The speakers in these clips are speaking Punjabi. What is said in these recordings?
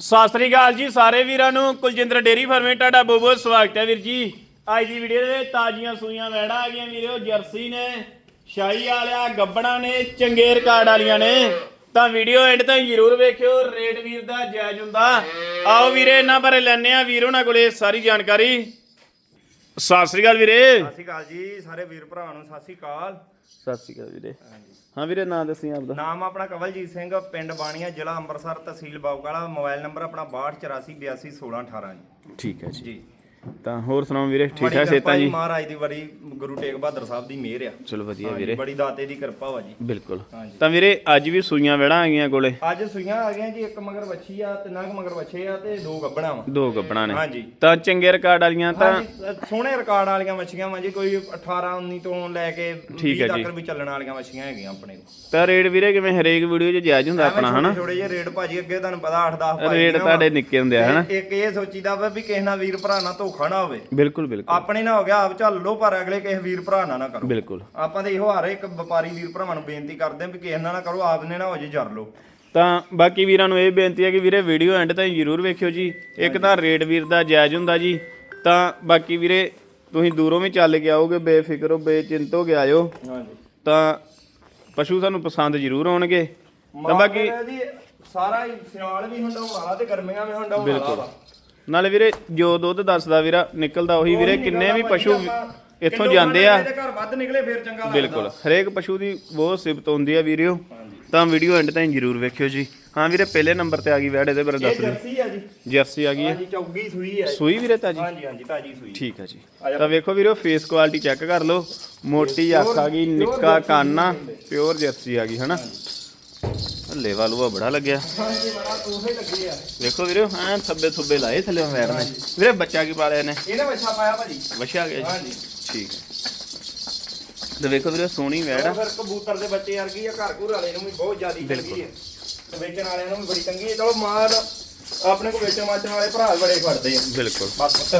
ਸਤਿ ਸ੍ਰੀ ਅਕਾਲ ਜੀ ਸਾਰੇ ਵੀਰਾਂ ਨੂੰ। ਕੁਲਜਿੰਦਰ ਡੇਰੀ ਫਾਰਮੇ ਤੁਹਾਡਾ ਬਹੁਤ ਬਹੁਤ ਸਵਾਗਤ ਹੈ ਵੀਰ ਜੀ। ਅੱਜ ਦੀ ਵੀਡੀਓ ਦੇ ਵਿੱਚ ਤਾਜ਼ੀਆਂ ਸੂਈਆਂ ਵੈੜਾ ਆ ਗਈਆਂ ਵੀਰੋ ਜਰਸੀ ਨੇ ਸ਼ਾਹੀ ਵਾਲਿਆ ਗੱਬਣਾ ਨੇ ਚੰਗੇਰ ਕਾਰਡ ਵਾਲੀਆਂ ਨੇ। ਤਾਂ ਵੀਡੀਓ ਐਂਡ ਤਾਈਂ ਜ਼ਰੂਰ ਵੇਖਿਓ ਰੇਟ ਵੀਰ ਦਾ ਜਾਇਜ਼ ਹੁੰਦਾ। ਆਓ ਵੀਰੇ ਇਹਨਾਂ ਬਾਰੇ ਲੈਣੇ ਆ ਵੀਰ ਉਹਨਾਂ ਕੋਲੇ ਸਾਰੀ ਜਾਣਕਾਰੀ। ਸਤਿ ਸ੍ਰੀ ਅਕਾਲ ਵੀਰੇ। ਸਤਿ ਸ਼੍ਰੀ ਅਕਾਲ ਜੀ ਸਾਰੇ ਵੀਰ ਭਰਾਵਾਂ ਨੂੰ ਸਤਿ ਸ਼੍ਰੀ ਅਕਾਲ। ਸਤਿ ਸ੍ਰੀ ਅਕਾਲ ਵੀਰੇ। ਹਾਂ ਵੀਰੇ ਨਾਂ ਦੱਸੀ ਆਪਦਾ। ਨਾਮ ਆਪਣਾ ਕਵਲਜੀਤ ਸਿੰਘ ਪਿੰਡ ਬਾਣੀਆਂ ਜ਼ਿਲ੍ਹਾ ਅੰਮ੍ਰਿਤਸਰ ਤਹਿਸੀਲ ਬਾਉਕਾਲਾ ਮੋਬਾਈਲ ਨੰਬਰ ਆਪਣਾ 6284821618 ਜੀ। ਠੀਕ ਹੈ ਜੀ। ਜੀ। ਤਾਂ ਹੋਰ ਸੁਣਾਓ ਵੀਰੇ ਠੀਕ ਠਾਕ ਸੇਤਾ ਜੀ ਮਹਾਰਾਜ ਦੀ ਬੜੀ ਗੁਰੂ ਤੇਗ ਬਹਾਦਰ ਸਾਹਿਬ ਦੀ ਮਿਹਰ ਆ। ਚਲੋ ਵਧੀਆ ਵੀਰੇ। ਬੜੀ ਦਾਤੇ ਦੀ ਕਿਰਪਾ ਵਾ ਜੀ। ਬਿਲਕੁਲ। ਹਾਂਜੀ। ਤਾਂ ਵੀਰੇ ਅੱਜ ਵੀ ਸੂਈਆਂ ਵੈੜਾਂ ਆ ਗਈਆਂ ਕੋਲੇ? ਅੱਜ ਸੂਈਆਂ ਆ ਗਈਆਂ ਜੀ ਇੱਕ ਮਗਰ ਵੱਛੀ ਆ ਤਿੰਨਾਂ ਕੁ ਮਗਰ ਵੱਛੇ ਆ ਤੇ ਦੋ ਗੱਬਣਾ ਵਾ। ਦੋ ਗੱਬਣਾ ਨੇ। ਹਾਂਜੀ। ਤਾਂ ਚੰਗੇ ਰਿਕਾਰਡ ਵਾਲੀਆਂ ਤਾਂ ਸੋਹਣੇ ਰਿਕਾਰਡ ਵਾਲੀਆਂ ਵੱਛੀਆਂ ਵਾ ਜੀ ਕੋਈ 18 19 ਤੋਂ ਲੈ ਕੇ ਠੀਕ 20 ਹੈ ਜੀ। ਤੱਕ ਵੀ ਚੱਲਣ ਵਾਲੀਆਂ ਵੱਛੀਆਂ ਹੈਗੀਆਂ ਆਪਣੇ ਕੋਲ। ਤਾਂ ਰੇਟ ਵੀਰੇ ਕਿਵੇਂ ਹਰੇਕ ਵੀਡੀਓ 'ਚ ਜਾਇਜ਼ ਹੁੰਦਾ ਆਪਣਾ ਹਨਾ? ਥੋੜੇ ਜਿਹੇ ਰੇਟ ਭਾਜੀ ਅੱਗੇ ਤੁਹਾਨੂੰ ਪਤਾ 8 10 ਰੇਟ ਤੁਹਾਡੇ ਨਿੱਕੇ ਹੁੰਦੇ ਆ ਹਨਾ? ਇੱਕ ਇਹ ਸੋਚੀਦਾ ਵਾ ਵੀ ਕਿਸੇ ਨਾਲ ਵੀਰ ਭਰਾ ਨਾਲ ਧੋਖਾ ਨਾ ਹੋਵੇ। ਬਿਲਕੁਲ ਬਿਲਕੁਲ। ਆਪਣੇ ਨਾਲ ਹੋ ਗਿਆ ਆਪ ਚੱਲ ਲੋ ਪਰ ਅਗਲੇ ਕਿਸੇ ਵੀਰ ਭਰਾ ਨਾਲ ਨਾ ਕਰੋ। ਬਿਲਕੁਲ। ਆਪਾਂ ਤੇ ਇਹੋ ਹਰ ਇੱਕ ਵਪਾਰੀ ਵੀਰ ਭਰਾਵਾਂ ਨੂੰ ਬੇਨਤੀ ਕਰਦੇ ਆਂ ਵੀ ਕਿਸੇ ਨਾਲ ਨਾ ਕਰੋ ਆਪ ਨੇ ਹੋ ਜੇ ਜਰ ਲੋ ਤਾਂ ਬਾਕੀ ਵੀਰਾਂ ਨੂੰ ਇਹ ਬੇਨਤੀ ਹੈ ਕਿ ਵੀਰੇ ਵੀਡੀਓ ਐਂਡ ਤਾਈਂ ਜ਼ਰੂਰ ਵੇਖਿਓ ਜੀ। ਇੱਕ ਤਾਂ ਰੇਟ ਵੀਰ ਦਾ ਜਾਇਜ਼ ਹੁੰਦਾ ਜੀ। ਤਾਂ ਬਾਕੀ ਵੀਰੇ ਤੁਸੀਂ ਦੂਰੋਂ ਵੀ ਚੱਲ ਕੇ ਆਓਗੇ ਬੇਫਿਕਰ ਹੋ ਬੇਚਿੰਤ ਹੋ ਕੇ ਆਇਓ। ਹਾਂਜੀ। ਤਾਂ ਪਸ਼ੂ ਤੁਹਾਨੂੰ ਪਸੰਦ ਜ਼ਰੂਰ ਆਉਣਗੇ। ਤਾਂ ਬਾਕੀ ਜੀ ਸਾਰਾ ਹੀ ਸਿਆਲ ਵੀ ਹੁੰਡਾਉਣ ਵਾਲਾ ਤੇ ਗਰਮੀਆਂ ਵੀ ਹੁੰਡਾਉਣ ਵਾਲਾ ਵਾ। ਨਾਲੇ ਵੀਰੇ ਜੋ ਦੁੱਧ ਦੱਸਦਾ ਵੀਰਾ ਨਿਕਲਦਾ ਉਹੀ ਵੀਰੇ ਕਿੰਨੇ ਵੀ ਪਸ਼ੂ ਇੱਥੋਂ ਜਾਂਦੇ ਆ। ਖੰਡ ਦੇ ਘਰ ਵੱਧ ਨਿਕਲੇ ਫੇਰ ਚੰਗਾ ਲੱਗਦਾ। ਬਿਲਕੁਲ। ਹਰੇਕ ਪਸ਼ੂ ਦੀ ਬਹੁਤ ਸਿਫਤ ਹੁੰਦੀ ਆ ਵੀਰਿਓ। ਤਾਂ ਵੀਡੀਓ ਐਂਡ ਤਾਈਂ ਜ਼ਰੂਰ ਵੇਖਿਓ ਜੀ। ਹਾਂ ਵੀਰੇ ਪਹਿਲੇ ਨੰਬਰ ਤੇ ਆ ਗਈ ਵੈੜ ਇਹਦੇ ਬਾਰੇ ਦੱਸ ਦਿਓ। ਜਰਸੀ ਆ ਜੀ। ਜਰਸੀ ਆ ਗਈ ਹੈ ਹਾਂਜੀ ਚੌਗੀ ਸੂਈ ਹੈ ਸੂਈ ਵੀਰੇ ਤਾਜੀ? ਹਾਂਜੀ ਹਾਂਜੀ ਤਾਜੀ ਸੂਈ। ਠੀਕ ਹੈ ਜੀ। ਜਾ। ਤਾਂ ਵੇਖੋ ਵੀਰੋ ਫੇਸ ਕੁਆਲਿਟੀ ਚੈੱਕ ਕਰ ਲਓ। ਮੋਟੀ ਅੱਖ ਆ ਗਈ ਨਿੱਕਾ ਕੰਨ ਆ ਪਿਓਰ ਜਰਸੀ ਆ ਗਈ ਹਨਾ? ਲੇਵਾ ਲੂਆ ਬੜਾ ਲੱਗਿਆ। ਹਾਂਜੀ ਬੜਾ ਤੋਹਫੇ ਲੱਗੇ ਆ। ਵੇਖੋ ਵੀਰੋ ਐਂ ਥੱਬੇ ਥੁੱਬੇ ਲਾਏ ਥੱਲੇ ਵੈੜ ਨੇ। ਵੀਰੇ ਬੱਚਾ ਕੀ ਪਾਲਿਆ ਨੇ ਇਹਨੇ? ਵੱਛਾ ਪਾਇਆ ਭਾਜੀ। ਵਛਿਆ ਗਿਆ ਜੀ। ਹਾਂਜੀ। ਠੀਕ ਹੈ। ਤੇ ਵੇਖੋ ਵੀਰੋ ਸੋਹਣੀ ਵੈੜ ਆ। ਫਿਰ ਕਬੂਤਰ ਦੇ ਬੱਚੇ ਵਰਗੀ ਆ ਘਰ ਘੁਰ ਵਾਲੇ ਨੂੰ ਵੀ ਬਹੁਤ ਜ਼ਿਆਦੀ ਚੰਗੀ ਹੈ ਤੇ ਵੇਚਣ ਵਾਲਿਆਂ ਨੂੰ ਵੀ ਬੜੀ ਚੰਗੀ ਹੈ ਚਲੋ ਮਾਲ ਆਪਣੇ ਕੋ ਵੇਚਣ ਵਾਚਣ ਵਾਲੇ ਭਰਾ ਬੜੇ ਖੜਦੇ ਆ। ਬਿਲਕੁਲ। ਬਸ।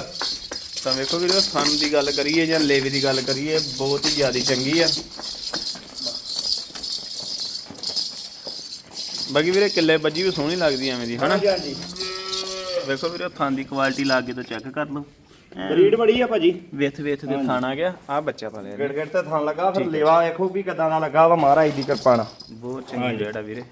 ਤਾਂ ਵੇਖੋ ਵੀਰੋ ਥਣ ਦੀ ਗੱਲ ਕਰੀਏ ਜਾਂ ਲੇਵੇ ਦੀ ਗੱਲ ਕਰੀਏ ਬਹੁਤ ਹੀ ਜ਼ਿਆਦਾ ਚੰਗੀ ਆ। ਬਾਕੀ ਵੀਰੇ ਕਿੱਲੇ ਬੱਜੀ ਵੀ ਸੋਹਣੀ ਲੱਗਦੀ ਐਵੇਂ ਦੀ ਹਨਾ? ਹਾਂਜੀ ਹਾਂਜੀ। ਵੇਖੋ ਵੀਰੇ ਥਣ ਦੀ ਕੁਆਲਿਟੀ ਲਾ ਕੇ ਤਾਂ ਚੈੱਕ ਕਰ ਲਓ। ਬਰੀਡ ਬੜੀ ਆ ਭਾਜੀ। ਵਿਥ ਵਿਥ ਦੇ ਥਣ ਆ ਗਿਆ। ਆ ਬੱਚਾ ਪਾਲਿਆ ਨੇ ਗਿੜ ਗਿੜ ਤੇ ਥਣ ਲੱਗਾ ਫਿਰ ਲੇਵਾ ਵੇਖੋ ਵੀ ਕਿਦਾਂ ਦਾ ਲੱਗਾ ਵਾ। ਮਹਾਰਾਜ ਦੀ ਕਿਰਪਾ ਨਾਲ। ਬਹੁਤ ਚੰਗੀ ਜਿਹੜਾ ਵੀਰੇ।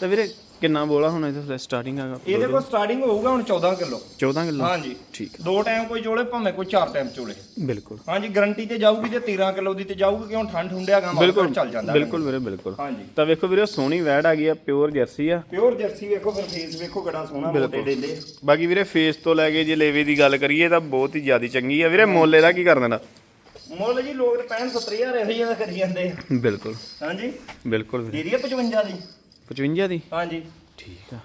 ਤਾਂ ਵੀਰੇ ਕਿੰਨਾ ਬੋਲਾ ਹੁਣ ਇਹਦੇ ਸਟਾਰਟਿੰਗ ਆਗਾ ਇਹਦੇ ਕੋਲ ਸਟਾਰਟਿੰਗ ਹੋਊਗਾ ਹੁਣ 14 ਕਿਲੋ। 14 ਕਿਲੋ? ਹਾਂਜੀ। ਠੀਕ ਦੋ ਟਾਈਮ ਕੋਈ ਚੋਲੇ ਭਾਵੇਂ ਕੋਈ ਚਾਰ ਟਾਈਮ ਚੋਲੇ। ਬਿਲਕੁਲ। ਹਾਂਜੀ ਗਾਰੰਟੀ ਤੇ ਜਾਊਗੀ ਜੇ 13 ਕਿਲੋ ਦੀ ਤੇ ਜਾਊਗੀ ਕਿਉਂ? ਠੰਡ ਹੁੰਡਿਆ ਗਾ ਬਿਲਕੁਲ। ਚੱਲ ਜਾਂਦਾ। ਬਿਲਕੁਲ ਵੀਰੇ ਬਿਲਕੁਲ। ਹਾਂਜੀ। ਤਾਂ ਵੇਖੋ ਵੀਰੇ ਸੋਹਣੀ ਵੈੜ ਆ ਗਈ ਆ ਪਿਓਰ ਜਰਸੀ ਆ। ਪਿਓਰ ਜਰਸੀ ਵੇਖੋ ਫਿਰ ਫੇਸ ਵੇਖੋ ਕਿਹੜਾ ਸੋਹਣਾ ਮੋਟੇ ਡੇਲੇ ਬਾਕੀ ਵੀਰੇ ਫੇਸ ਤੋਂ ਲੈ ਕੇ ਜੇ ਲੇਵੇ ਦੀ ਗੱਲ ਕਰੀਏ ਤਾਂ ਬਹੁਤ ਹੀ ਜ਼ਿਆਦਾ ਚੰਗੀ ਆ। ਵੀਰੇ ਮੁੱਲ ਇਹਦਾ ਕੀ ਕਰ ਦੇਣਾ? ਮੁੱਲ ਜੀ ਲੋਕ ਤੇ 65 70000 ਇਹੋ ਜਿਹਾ ਕਰੀ ਜਾਂਦੇ ਆ। ਬਿਲਕੁਲ। ਹਾਂਜੀ। ਬਿਲਕੁਲ ਵੀਰੇ। ਦੇ ਦਈਏ 55 ਦੀ। 55 ਦੀ? ਹਾਂਜੀ। ਠੀਕ ਆ।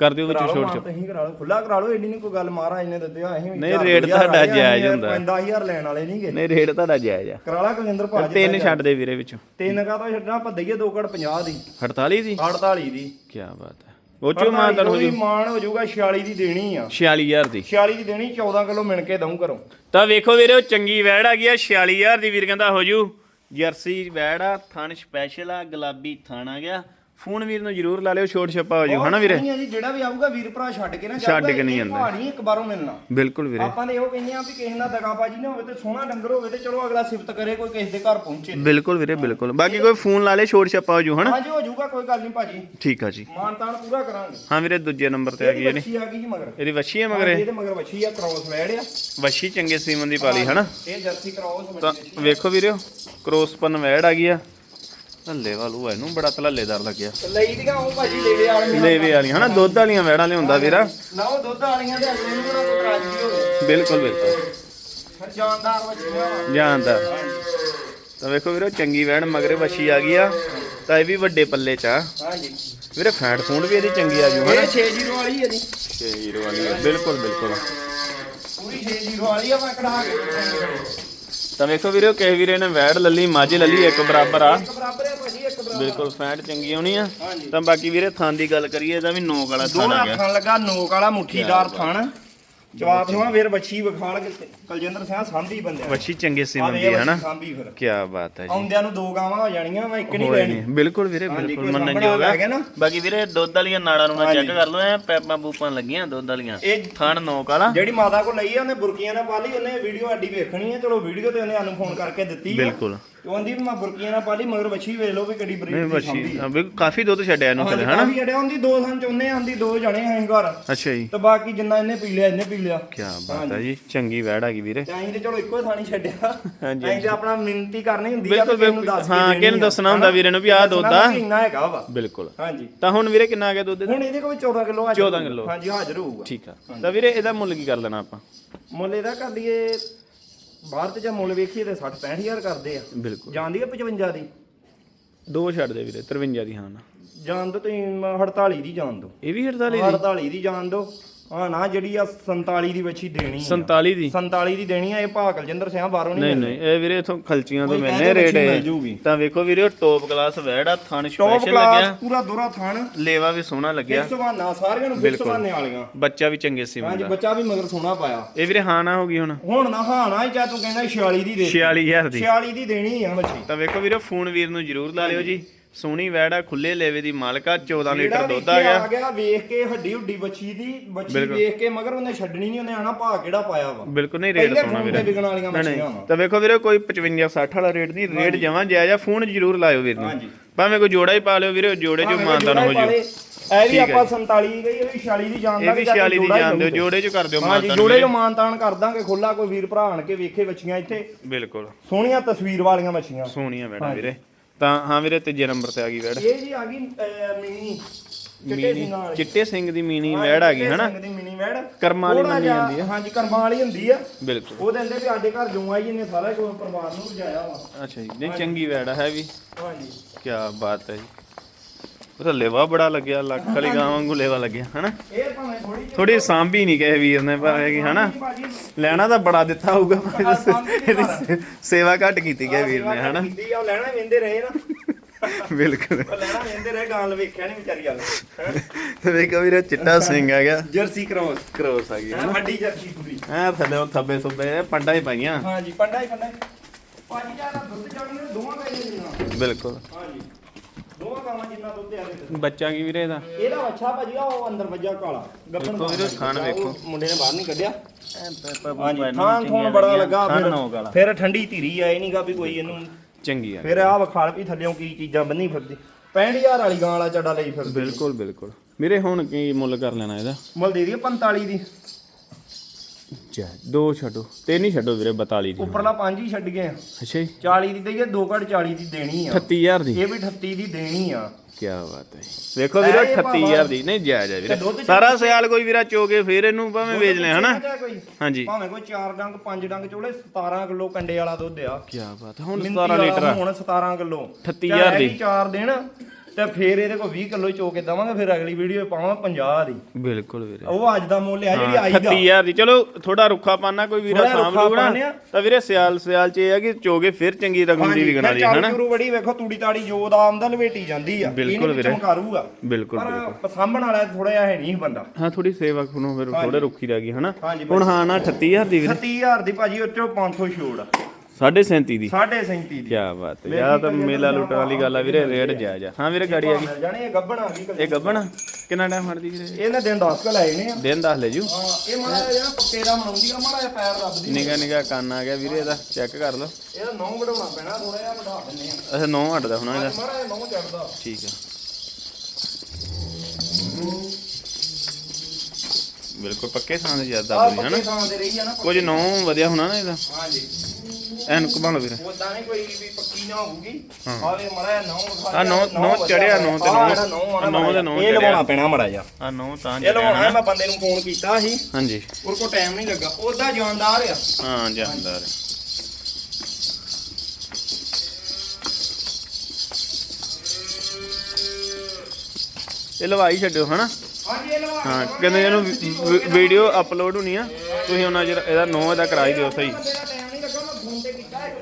ਕਰ ਦਿਓ ਵਿੱਚ ਛੋਟ ਛੋਟ। ਤੁਸੀਂ ਕਰਾ ਲਓ। ਖੁੱਲਾ ਕਰਾ ਲਓ ਇੰਨੀ ਨਹੀਂ ਕੋਈ ਗੱਲ ਮਹਾਰਾਜ ਨੇ ਦਿੱਤੇ ਆ ਅਸੀਂ ਨਹੀਂ, ਰੇਟ ਤੁਹਾਡਾ ਜਾਇਜ਼ ਹੁੰਦਾ। 5-10000 ਲੈਣ ਵਾਲੇ ਨਹੀਂਗੇ। ਨਹੀਂ ਰੇਟ ਤੁਹਾਡਾ ਜਾਇਜ਼ ਆ। ਕਰਾ ਲਾ ਕੁਲਿੰਦਰ ਭਾਜੀ ਤਿੰਨ ਛੱਡ ਦੇ ਵੀਰੇ ਵਿੱਚੋਂ। ਤਿੰਨ ਕਾ ਤੋਂ ਛੱਡਣਾ ਆਪਾਂ ਦਈਏ 2 ਘੜ 50 ਦੀ। 48 ਦੀ? 48 ਦੀ। ਕੀ ਬਾਤ ਹੈ ਉਹ ਚੋਂ ਹੋ ਜੂ ਮਾਨ ਹੋ ਜਾਊਗਾ 46 ਦੀ ਦੇਣੀ ਆ। 46000 ਦੀ। 46 ਦੀ ਦੇਣੀ 14 ਕਿਲੋ ਮਿਣ ਕੇ ਦਊਂ ਕਰੋ ਤਾਂ ਵੇਖੋ ਵੀਰੇ ਉਹ ਚੰਗੀ ਵੈੜ ਆ ਗਈ ਆ 46000 ਦੀ ਵੀਰ ਕਹਿੰਦਾ ਹੋ ਜੂ। ਜਰਸੀ ਵੈੜ ਆ ਥਣ ਸਪੈਸ਼ਲ ਆ ਗੁਲਾਬੀ ਥਣ ਆ ਗਿਆ। ਫੋਨ ਵੀਰ ਨੂੰ ਜ਼ਰੂਰ ਲਾ ਲਿਓ ਛੋਟ ਛੱਪਾ ਹੋ ਜੂ। ਹਨਾ ਵੀਰੇ? ਨਹੀਂ ਜੀ ਜਿਹੜਾ ਵੀ ਆਊਗਾ ਵੀਰ ਭਰਾ ਛੱਡ ਕੇ ਨਾ ਛੱਡ ਕੇ ਨਹੀਂ ਜਾਂਦਾ। ਪਹਾੜੀ ਇੱਕ ਬਾਰੋਂ ਮਿਲਣਾ। ਬਿਲਕੁਲ ਵੀਰੇ। ਆਪਾਂ ਤੇ ਇਹੋ ਕਹਿੰਦੇ ਆ ਵੀ ਕਿਸੇ ਨਾਲ ਦਗਾਬਾਜੀ ਨਾ ਹੋਵੇ ਤੇ ਸੋਹਣਾ ਡੰਗਰ ਹੋਵੇ ਤੇ ਚਲੋ ਅਗਲਾ ਸਿਫਤ ਕਰੇ ਕੋਈ ਕਿਸੇ ਦੇ ਘਰ ਪਹੁੰਚੇ। ਬਿਲਕੁਲ ਵੀਰੇ ਬਿਲਕੁਲ। ਬਾਕੀ ਕੋਈ ਫੋਨ ਲਾ ਲੇ ਛੋਟ ਛੱਪਾ ਹੋ ਜੂ ਹਨਾ? ਹਾਂਜੀ ਹੋ ਜਾਊਗਾ ਕੋਈ ਗੱਲ ਨਹੀਂ ਭਾਜੀ। ਠੀਕ ਆ ਜੀ। ਮਾਨਤਾਨ ਪੂਰਾ ਕਰਾਂਗੇ। ਹਾਂ ਵੀਰੇ ਦੂਜੇ ਨੰਬਰ ਤੇ ਆ ਗਈ ਇਹਦੀ। ਆ ਗਈ ਜੀ ਮਗਰ। ਇਹਦੀ ਵੱਛੀ ਹੈ ਮਗਰੇ ਇਹਦੇ ਮਗਰ ਵੱਛੀ ਆ ਕ੍ਰੋਸ ਵੈੜ ਆ। ਵੱਛੀ ਚੰਗੇ ਸੀਮਨ ਦੀ ਪਾਲੀ ਹਨਾ? ਇਹ ਜਰਸੀ ਕ੍ਰੋਸ ਤਾਂ ਵੇਖੋ ਵੀਰੇ ਕ੍ਰੋਸਪਨ ਵੈੜ ਆ ਗਈ ਆ। ਥੱਲੇ ਵਾਲੂ ਇਹਨੂੰ ਬੜਾ ਥੱਲੇਦਾਰ ਲੱਗਿਆ। ਲਈ ਦੀਆਂ ਉਹ ਭਾਜੀ ਲੈਵੇ ਵਾਲੀਆਂ ਲੇਵੇ ਵਾਲੀਆਂ ਹਨਾ? ਦੁੱਧ ਵਾਲੀਆਂ ਵੈੜਾਂ ਲਿਆਉਂਦਾ ਵੀਰਾ। ਨਾ ਉਹ ਦੁੱਧ ਵਾਲੀਆਂ ਦੇ ਅਗਲੇ ਨੂੰ ਨਾ ਕੋਈ ਰਾਜੀ ਹੋਵੇ ਬਿਲਕੁਲ ਬਿਲਕੁਲ। ਫਿਰ ਜਾਨਦਾਰ ਵੱਛੀਆਂ। ਜਾਣਦਾ ਤਾਂ ਵੇਖੋ ਵੀਰੋ ਚੰਗੀ ਵੈਣ ਮਗਰੇ ਵੱਛੀ ਆ ਗਈ ਆ। ਤਾਂ ਇਹ ਵੀ ਵੱਡੇ ਪੱਲੇ ਚ ਆ। ਹਾਂਜੀ। ਵੀਰੇ ਫੈਟ ਫੂਡ ਵੀ ਇਹਦੀ ਚੰਗੀ ਆ ਜੂ ਹਨਾ? ਇਹ 60 ਵਾਲੀ ਹੈ ਜੀ। 6 ਹੀਰੋ ਵਾਲੀ ਆ। ਬਿਲਕੁਲ ਬਿਲਕੁਲ। ਪੂਰੀ 60 ਵਾਲੀ ਆ ਮੈਂ ਕਢਾ ਕੇ ਤਾਂ ਵੇਖੋ ਵੀਰੋ ਕਿਸੇ ਵੀਰੇ ਨੇ ਵੈੜ ਲੱਲੀ ਮੱਝ ਲੱਲੀ ਇੱਕ ਬਰਾਬਰ ਆ। ਇੱਕ ਬਰਾਬਰ ਬਿਲਕੁਲ ਫੈਟ ਚੰਗੀ ਆਉਣੀ ਆ। ਹਾਂਜੀ। ਤਾਂ ਬਾਕੀ ਵੀਰੇ ਥਾਂ ਦੀ ਗੱਲ ਕਰੀਏ ਇਹਦਾ ਵੀ ਨੋਕ ਵਾਲਾ ਥਾਂ ਆ ਗਿਆ ਲੱਗਾ ਨੋਕ ਵਾਲਾ ਮੁੱਠੀਦਾਰ ਥਣ। ਜਵਾਬ ਸੁਣਾ ਫਿਰ ਬੱਚੀ ਵਿਖਾਲ ਕੇ ਕਲਜਿੰਦਰ ਸਿੰਘ ਸਾਂਭੀ ਬੰਦਿਆ ਵੱਛੀ ਚੰਗੇ ਸਿਮਨ ਵੇ ਦੀ ਹੈ ਨਾ ਸਾਂਭੀ ਫਿਰ। ਕੀ ਬਾਤ ਹੈ ਜੀ। ਆਉਂਦਿਆਂ ਨੂੰ ਦੋ ਗਾਵਾਂ ਹੋ ਜਾਣੀਆਂ ਮੈਂ ਇੱਕ ਨਹੀਂ ਹੋਏ ਨਹੀਂ। ਬਿਲਕੁਲ ਵੀਰੇ ਹਾਂਜੀ, ਬਿਲਕੁਲ ਕੋਈ ਮੰਨਣ ਸਾਹਮਣੇ ਯੋਗ ਆ। ਗਿਆ ਹੈ ਨਾ। ਬਾਕੀ ਵੀਰੇ ਦੁੱਧ ਵਾਲੀਆਂ ਨਾੜਾਂ ਨੂੰ ਚੈੱਕ ਹਾਂਜੀ। ਕਰ ਲਓ ਐ ਪੈਪਾਂ ਬੂਪਾਂ ਲੱਗੀਆਂ ਦੁੱਧ ਵਾਲੀਆਂ। ਇਹ ਥਣ ਨੋਕ ਵਾਲਾ। ਜਿਹੜੀ ਮਾਤਾ ਕੋਲ ਲਈ ਆ ਉਹਨੇ ਬੁਰਕੀਆਂ ਨਾਲ ਪਾਲੀ ਉਹਨੇ ਵੀਡੀਓ ਆਡੀ ਵੇਖਣੀ ਹੈ ਚਲੋ ਵੀਡੀਓ ਤੇ ਉਹਨੇ ਸਾਨੂੰ ਫੋਨ ਕਰਕੇ ਦਿੱਤੀ ਆ। ਬਿਲਕੁਲ। ਤੇ ਉਹ ਕਹਿੰਦੀ ਵੀ ਮੈਂ ਬੁਰਕੀਆਂ ਨਾਲ ਪਾਲੀ ਮਗਰ ਬੱਚੀ ਵੇਖ ਲਓ ਵੀ ਕਿੱਡੀ ਨਹੀਂ ਬਰੀਡ ਦੀ ਵੱਛੀ ਸਾਂਭੀ ਹਾਂ, ਬਿਲਕੁਲ ਕਾਫੀ ਦੁੱਧ ਛੱਡਿਆ ਇਹਨੂੰ ਕਦੇ ਹਨਾ? ਕਾਫੀ ਜੜੇ ਹੁੰਦੀ ਦੋ ਥਾਂ ਚੋਨੇ ਆਂਦੀ ਦੋ ਜਣੇ ਆਂ ਘਰ। ਅੱਛਾ ਜੀ। ਤੇ ਬਾਕੀ ਜਿੰਨਾ ਇਹਨੇ ਪੀ ਲਿਆ ਇਹਨੇ ਪੀ ਲਿਆ। ਕੀ ਬਾਤ ਹੈ ਜੀ ਚੰਗੀ ਵੈੜ ਹੈਗੀ ਵੀਰੇ। ਤੇ ਅਸੀਂ ਤੇ ਚਲੋ ਇੱਕੋ ਥਾਂ ਨਹੀਂ ਛੱਡਿਆ। ਹਾਂਜੀ, ਅਸੀਂ ਤੇ ਆਪਣਾ ਮਿੰਤੀ ਕਰਨੀ ਹੁੰਦੀ ਬਿਲਕੁਲ, ਵੀ ਇਹਨੂੰ ਦੱਸ ਕੇ ਹਾਂ, ਦੇਣੀ ਕਿਹਨੂੰ ਆ, ਦੱਸਣਾ ਹੁੰਦਾ ਹਨਾ? ਵੀਰੇ ਨੂੰ ਵੀ ਆਹ ਦੁੱਧ ਆ। ਦੱਸਣਾ ਵੀ ਇੰਨਾ ਹੈਗਾ ਵਾ। ਬਿਲਕੁਲ। ਹਾਂਜੀ। ਤਾਂ ਹੁਣ ਵੀਰੇ ਕਿੰਨਾ ਆ ਗਿਆ ਦੁੱਧ ਇਹਦਾ? ਹੁਣ ਇਹਦੇ ਕੋਲ 14 ਕਿਲੋ ਹਾਜ਼ਰ 14 ਹੋਊਗਾ। ਕਿੱਲੋ। ਹਾਂਜੀ ਹਾਜ਼ਰ ਹੋਊਗਾ। ਠੀਕ ਆ। ਤਾਂ ਵੀਰੇ ਇਹਦਾ ਮੁੱਲ ਕੀ ਕਰ ਲੈਣਾ ਆਪਾਂ? ਮੁੱਲ ਇਹਦਾ ਕਰ ਲਈਏ ਬਾਹਰ ਤੇ ਜੇ ਮੁੱਲ ਵੇਖੀਏ ਤੇ 60 65000 ਕਰਦੇ ਆ। ਬਿਲਕੁਲ। ਜਾਂਦੀ ਆ 55 ਦੀ। ਦੋ ਛੱਡ ਦੇ ਵੀਰੇ 53 ਦੀ ਹਾਂ ਨਾ। ਜਾਣ ਦੋ ਤੁਸੀਂ 48 ਦੀ ਜਾਣ ਦੋ। ਇਹ ਵੀ 48 ਦੀ? 48 ਦੀ ਜਾਣ ਦੋ। ਹਾਂ ਨਾ ਜਿਹੜੀ ਆ 47 ਦੀ ਵੱਛੀ ਦੇਣੀ ਆ। 47 ਦੀ? 47 ਦੀ ਦੇਣੀ ਆ ਇਹ ਭਾ ਕਲਜਿੰਦਰ ਸਿੰਘ ਬਾਹਰੋਂ ਨਹੀਂ ਨਹੀਂ ਨਹੀਂ ਇਹ ਵੀਰੇ ਇਥੋਂ ਖਲਚੀਆਂ ਤੋਂ ਕੋਈ ਕਹਿੰਦੇ ਰੇਟ ਮਿਲ। ਜੂਗੀ। ਤਾਂ ਵੇਖੋ ਵੀਰੇ ਟੌਪ ਕਲਾਸ ਵੈੜ ਆ ਥਣ ਟੌਪ ਸਪੈਸ਼ਲ ਕਲਾਸ ਲੱਗਿਆ। ਪੂਰਾ ਦੋਰਾ ਥਣ। ਲੇਵਾ ਵੀ ਸੋਹਣਾ ਲੱਗਿਆ। ਬਹਾਨਾ ਸਾਰਿਆਂ ਨੂੰ ਬਿਲਕੁਲ। ਬਹਾਨੇ ਵਾਲੀਆਂ। ਬੱਚਾ ਵੀ ਚੰਗੇ ਸੀ ਹਾਂਜੀ ਬੱਚਾ ਵੀ ਮਗਰ ਸੋਹਣਾ ਪਾਇਆ। ਇਹ ਵੀਰੇ ਹਾਂ ਨਾ ਹੋ ਗਈ ਹੁਣ। ਹੁਣ ਨਾ ਹਾਣਾ ਚਾ ਤੂੰ ਕਹਿੰਦਾ 46 ਦੀ ਦੇ। 46000 ਦੀ। 46 ਦੀ ਦੇਣੀ ਆ ਮੱਛੀ ਤਾਂ ਵੇਖੋ ਵੀਰੇ ਫੋਨ ਵੀਰ ਨੂੰ ਜਰੂਰ ਲਾ ਲਿਓ ਜੀ। ਸੋਹਣੀ ਵੈੜ ਆ ਖੁੱਲੇ ਲੇਵੇ ਦੀ ਮਾਲਕਾ 14 ਲੀਟਰ ਦੁੱਧ ਆ ਗਿਆ। ਆ ਗਿਆ ਵੇਖ ਕੇ ਹੱਡੀ ਹੁੱਡੀ ਬੱਚੀ ਦੀ ਬੱਚੀ। ਵੇਖ ਕੇ ਮਗਰ ਉਹਨੇ ਛੱਡਣੀ ਨਹੀਂ ਉਹਨੇ ਆਣਾ ਭਾ ਕਿਹੜਾ ਪਾਇਆ ਵਾ? ਬਿਲਕੁਲ ਨਹੀਂ ਰੇਟ ਸੋਹਣਾ ਵੀਰੇ। ਵਿਕਣ ਵਾਲੀਆਂ ਮੱਛੀਆਂ ਤਾਂ ਵੇਖੋ ਵੀਰੇ ਕੋਈ 55 60 ਵਾਲਾ ਰੇਟ ਨਹੀਂ ਰੇਟ ਜਮਾਂ ਜਾਇਜ਼ ਆ ਫੋਨ ਜਰੂਰ ਲਾਇਓ ਵੀਰ ਨੂੰ। ਹਾਂਜੀ। ਭਾਵੇਂ ਕੋਈ ਜੋੜਾ ਹੀ ਪਾ ਲਿਓ ਵੀਰੇ ਜੋੜੇ ਚ ਮਾਨਦਾਨ ਹੋ ਜਾਊ ਇਹ ਵੀ ਆਪਾਂ 47 ਗਈ ਇਹ ਵੀ 46 ਦੀ ਇਹ ਵੀ 46 ਦੀ ਜਾਣ ਦਿਓ ਜੋੜੇ ਚ ਕਰ ਦਿਓ ਹਾਂਜੀ ਮਾਨਦਾਨ ਜੋੜੇ। ਜੋ ਮਾਨਤਾਨ ਕਰ ਦਾਂਗੇ ਖੁੱਲਾ ਕੋਈ ਵੀਰ ਭਰਾ ਆਣ ਕੇ ਵੇਖੇ ਬੱਚੀਆਂ ਇੱਥੇ। ਬਿਲਕੁਲ। ਸੋਹਣੀਆਂ ਤਸਵੀਰ ਵਾਲੀਆਂ ਬੱਚੀਆਂ ਸੋਹਣੀਆਂ ਵੈੜਾਂ ਵੀਰੇ। ਤਾਂ ਹਾਂ ਵੀਰੇ ਤੀਜੇ ਨੰਬਰ ਤੇ ਆ ਗਈ ਵੈੜ। ਇਹ ਜੀ ਆ ਗਈ ਮਿਨੀ। ਚਿੱਟੇ ਸਿੰਘਾਂ ਵਾਲੀ। ਚਿੱਟੇ ਸਿੰਘ ਦੀ ਮੀਨੀ ਵੈੜ ਆ ਗਈ ਹਨਾ? ਸਿੰਘ ਦੀ ਮਿਨੀ ਵੈੜ। ਕਰਮਾਂ ਵਾਲੀ ਮੰਨੀ ਜਾਂਦੀ ਆ। ਹਾਂਜੀ ਕਰਮਾਂ ਵਾਲੀ ਹੁੰਦੀ ਆ। ਬਿਲਕੁਲ। ਉਹ ਦਿੰਦੇ ਵੀ ਸਾਡੇ ਘਰ ਜੂਆ ਜੀ ਨੇ ਸਾਰਾ ਕੁਝ ਪਰਿਵਾਰ ਨੂੰ ਰਜਾਇਆ ਵਾ। ਅੱਛਾ ਜੀ ਨਹੀਂ ਚੰਗੀ ਵੈੜ ਆ ਹੈ ਵੀ। ਹਾਂਜੀ। ਕੀ ਬਾਤ ਹੈ ਜੀ। ਉਹਦਾ ਲੇਵਾ ਬੜਾ ਲੱਗਿਆ ਲੱਖ ਵਾਲੀ ਗਾਂ ਵਾਂਗੂ ਲੇਵਾ ਲੱਗਿਆ ਹਨਾ? ਇਹ ਭਾਵੇਂ ਥੋੜੀ ਥੋੜੀ ਸਾਂਭੀ ਨਹੀਂ ਕਹੇ ਵੀਰ ਨੇ ਪਰ ਹੈਗੀ ਹਨਾ? ਲੈਣਾ ਤਾਂ ਬੜਾ ਦਿੱਤਾ ਹੋਊਗਾ ਇਹਦੀ ਸੇਵਾ ਘੱਟ ਕੀਤੀ ਗਿਆ ਵੀਰ ਨੇ ਹਨਾ? ਕੀਤੀ ਆ ਲੈਣਾ ਵੇਂਦੇ ਰਹੇ ਨਾ। ਬਿਲਕੁਲ। ਉਹ ਲੈਣਾ ਵੇਂਦੇ ਰਹੇ ਗਾਲ ਵੇਖਿਆ ਨਹੀਂ ਵਿਚਾਰੀ ਵਾਲ ਤੇ ਵੇਖੋ ਵੀਰੇ ਚਿੱਟਾ ਸਿੰਘ ਆ ਗਿਆ। Jersey cross. ਕਰੋਸ ਆ ਗਈ ਹਨਾ? ਵੱਡੀ ਜਰਸੀ ਪੂਰੀ। ਐ ਥੱਲੇ ਉਹ ਥੱਬੇ ਸੁੱਬੇ ਪੰਡਾ ਹੀ ਪਾਈਆਂ। ਹਾਂਜੀ ਪੰਡਾ ਹੀ ਪੰਡਾ ਹੀ। ਪੰਜ ਹਜ਼ਾਰ ਦਾ ਦੁੱਧ ਚੜਨੇ ਦੋਵਾਂ ਦਾ ਹੀ ਜਿੰਨਾ ਬਿਲਕੁਲ। ਹਾਂਜੀ। ਦੋਵਾਂ ਕਾਵਾਂ ਜਿੰਨਾ ਦੁੱਧ ਆ ਦੇ ਬੱਚਾ ਕੀ ਵੀਰੇ ਇਹਦਾ? ਇਹਦਾ ਅੱਛਾ ਭਾਜੀ ਆ ਉਹ ਅੰਦਰ ਵੱਜਾ ਕਾਲਾ ਗੱਪਣ ਵੇਖੋ ਵੀਰੇ, ਖਾਣ ਵੇਖੋ। ਮੁੰਡੇ ਨੇ ਬਾਹਰ ਨਹੀਂ ਕੱਢਿਆ। ਹਾਂਜੀ ਥਾਂ ਥੋਂ ਬੜਾ ਲੱਗਾ ਫਿਰ ਫਿਰ ਠੰਡੀ ਧੀਰੀ ਆਏ ਨਹੀਂਗਾ ਵੀ ਕੋਈ ਇਹਨੂੰ ਚੰਗੀ ਆ। ਫਿਰ ਆ ਵਿਖਾਲ ਵੀ ਥੱਲਿਓਂ ਕੀ ਚੀਜ਼ਾਂ ਬੰਨੀ ਫਿਰਦੀ। 65000 ਵਾਲੀ ਗਾਂ ਵਾਲਾ ਚੱਡਾ ਲਈ ਫਿਰਦੀ। ਬਿਲਕੁਲ ਬਿਲਕੁਲ। ਵੀਰੇ ਹੁਣ ਕੀ ਮੁੱਲ ਕਰ ਲੈਣਾ ਇਹਦਾ? ਮੁੱਲ ਦੇ ਦਈਏ 45 ਦੀ। ਚਾ ਦੋ ਛੱਡੋ। ਤੇ ਨਹੀਂ ਛੱਡੋ ਵੀਰੇ 42 ਦੀ। ਉੱਪਰਲਾ ਪੰਜ ਹੀ ਛੱਡ ਗਏ ਆ। ਅੱਛਾ ਜੀ। 40 ਦੀ ਦਈਏ 2 ਘੜ 40 ਦੀ ਦੇਣੀ ਆ। 38000 ਦੀ। ਇਹ ਵੀ 38 ਦੀ ਦੇਣੀ ਆ। ਕੀ ਬਾਤ ਹੈ ਵੇਖੋ ਵੀਰੇ ਇਹ ਭਾਵਾਂ- 38000 ਦੀ। ਨਹੀਂ ਜਾਇਜ਼ ਹੈ ਵੀਰੇ। ਸਾਰਾ ਸਿਆਲ ਕੋਈ ਵੀਰਾ ਚੋਗੇ ਫੇਰ ਇਹਨੂੰ ਭਾਵੇਂ ਵੇਚ ਲੈ ਹਨਾ? ਹਾਂਜੀ। ਭਾਵੇਂ ਕੋਈ 4 ਡੰਗ 5 ਡੰਗ ਚੋਲੇ 17 ਕਿਲੋ ਕੰਡੇ ਵਾਲਾ ਦੁੱਧ ਆ। ਕੀ ਬਾਤ ਹੁਣ ਮਿੰਤੀ 17 ਵਾਲਾ ਲੀਟਰ। ਹੁਣ 17 ਕਿਲੋ। 38,000 ਦੀ। 4 ਦਿਨ ਤੇ ਫੇਰ ਇਹਦੇ ਕੋਲ 20 ਕਿਲੋ ਚੋ ਕੇ ਦਵਾਂਗੇ ਫਿਰ ਅਗਲੀ ਵੀਡੀਓ ਪਾਵਾਂ 50 ਦੀ। ਬਿਲਕੁਲ ਵੀਰੇ। ਉਹ ਅੱਜ ਦਾ ਮੁੱਲ ਆ ਜਿਹੜੀ ਆਈ ਦਾ। 38000 ਦੀ। ਚਲੋ ਥੋੜਾ ਰੁੱਖਾ ਪਾਣਾ ਕੋਈ ਵੀਰਾ ਸਾਂਭ ਆ। ਤਾਂ ਵੀਰੇ ਸਿਆਲ ਸਿਆਲ ਚ ਇਹ ਆ ਕਿ ਚੋਗੇ ਫਿਰ ਚੰਗੀ ਰਕਮ ਦੀ ਵਿਕਣ ਹੈ ਹਨਾ? ਚੂਰੂ ਬੜੀ ਵੇਖੋ ਤੂੜੀ ਤਾੜੀ ਜੋ ਦਾ ਆਮਦਾ ਲਵੇਟੀ ਜਾਂਦੀ ਆ। ਬਿਲਕੁਲ ਵੀਰੇ। ਚਮਕਾਰੂਗਾ ਬਿਲਕੁਲ ਬਿਲਕੁਲ। ਪਰ ਸਾਂਭਣ ਵਾਲਾ ਥੋੜਾ ਜਿਹਾ ਹੈ ਨਹੀਂ ਬੰਦਾ। ਹਾਂ ਥੋੜੀ ਸੇਵਾ ਨੂੰ ਫਿਰ ਥੋੜੇ ਰੁੱਖੀ ਰਹਿ ਗਈ ਹਨਾ? ਹੁਣ ਹਾਂ ਨਾ 38000 ਦੀ ਵੀਰੇ। 30000 ਦੀ ਭਾਜੀ ਉਹ ਚੋਂ 500 ਛੋੜ ਆ। 37.5 ਦੀ। 37.5 ਦੀ। ਕੀ ਬਾਤ ਹੈ। ਯਾ ਤਾਂ ਮੇਲਾ ਲੁੱਟਣ ਵਾਲੀ ਗੱਲ ਆ ਵੀਰੇ ਰੇਟ ਜਾਇਜ਼ ਆ ਹਾਂ ਵੀਰੇ ਗਾੜੀ ਆ ਗਈ। ਜਾਣੇ ਇਹ ਗੱਬਣ ਆ। ਗਈ ਇਹ ਗੱਬਣ? ਕਿੰਨਾ ਟਾਈਮ ਫੜਦੀ ਵੀਰੇ? ਇਹਨੇ ਦਿਨ 10 ਕ ਲਾਏ ਨੇ ਆ। ਦਿਨ ਦੱਸ ਲੈ ਜੂ। ਹਾਂ ਇਹ ਮਾੜਾ ਜਿਹਾ ਪੱਕੇ ਦਾ ਬਣਾਉਂਦੀ ਆ ਮਾੜਾ ਜਿਹਾ ਪੈਰ ਰੱਬਦੀ ਨਿਗਾ ਨਿਗਾ ਕੰਨ ਆ ਗਿਆ ਵੀਰੇ ਇਹਦਾ ਚੈੱਕ ਕਰ ਲਓ। ਇਹਦਾ ਨੌ ਵਧਾਉਣਾ ਪੈਣਾ ਥੋੜਾ ਜਿਹਾ ਵਧਾ ਦਿੰਨੇ ਆ। ਅੱਛਾ 9 ਹਟਦਾ ਹੁਣ ਇਹਦਾ। ਮਾੜਾ ਜਿਹਾ ਨੌ ਚੜਦਾ। ਠੀਕ ਆ। ਬਿਲਕੁਲ ਪੱਕੇ ਥਾਂ ਦੇ ਜ਼ਿਆਦਾ ਰਹੀ ਆ ਨਾ ਕੁਝ ਨੌ ਵਧੀਆ ਹੋਣਾ ਨਾ ਇਹਦਾ। ਹਾਂਜੀ। ਐਨ ਘੁਮਾ ਲਓ ਵੀਰੇ ਉਦਾਂ ਨਹੀਂ ਕੋਈ ਵੀ ਪੱਕੀ ਨਾ ਹੋਊਗੀ। ਹਾਂ। ਆਵੇ ਮੜਾ ਨੌ ਆਹ ਨੌ- ਨੌ ਚੜਿਆ, ਨੌ ਤੇ ਨੌ। ਨੌ ਦੇ ਨੌ ਇਹ। ਲਵਾਉਣਾ ਪੈਣਾ ਮੜਾ ਜਾ ਆ ਨੌ ਤਾਂ ਇਹ ਲਵਾਉਣਾ ਮੈਂ ਬੰਦੇ ਨੂੰ ਫੋਨ ਕੀਤਾ ਸੀ। ਹਾਂਜੀ। ਉਹ ਕੋ ਟਾਈਮ ਨਹੀਂ ਲੱਗਾ। ਉਹਦਾ ਜਾਨਦਾਰ ਆ। ਹਾਂ ਜਾਨਦਾਰ। ਇਹ ਲਵਾਈ ਛੱਡਿਓ ਹਨਾ? ਹਾਂ ਕਹਿੰਦੇ ਇਹਨੂੰ ਵੀਡੀਓ ਅਪਲੋਡ ਹੋਣੀ ਆ। ਤੁਸੀਂ ਉਹਨਾਂ ਜਿਹੜਾ ਇਹਦਾ ਨੌ ਇਹਦਾ ਕਰਾਈ ਦਿਓ ਸਹੀ ਬੰਦੇ ਦਾ ਟਾਈਮ ਨਹੀਂ ਲੱਗਾ ਮੈਂ ਫੋਨ ਤੇ ਕੀਤਾ ਇੱਕ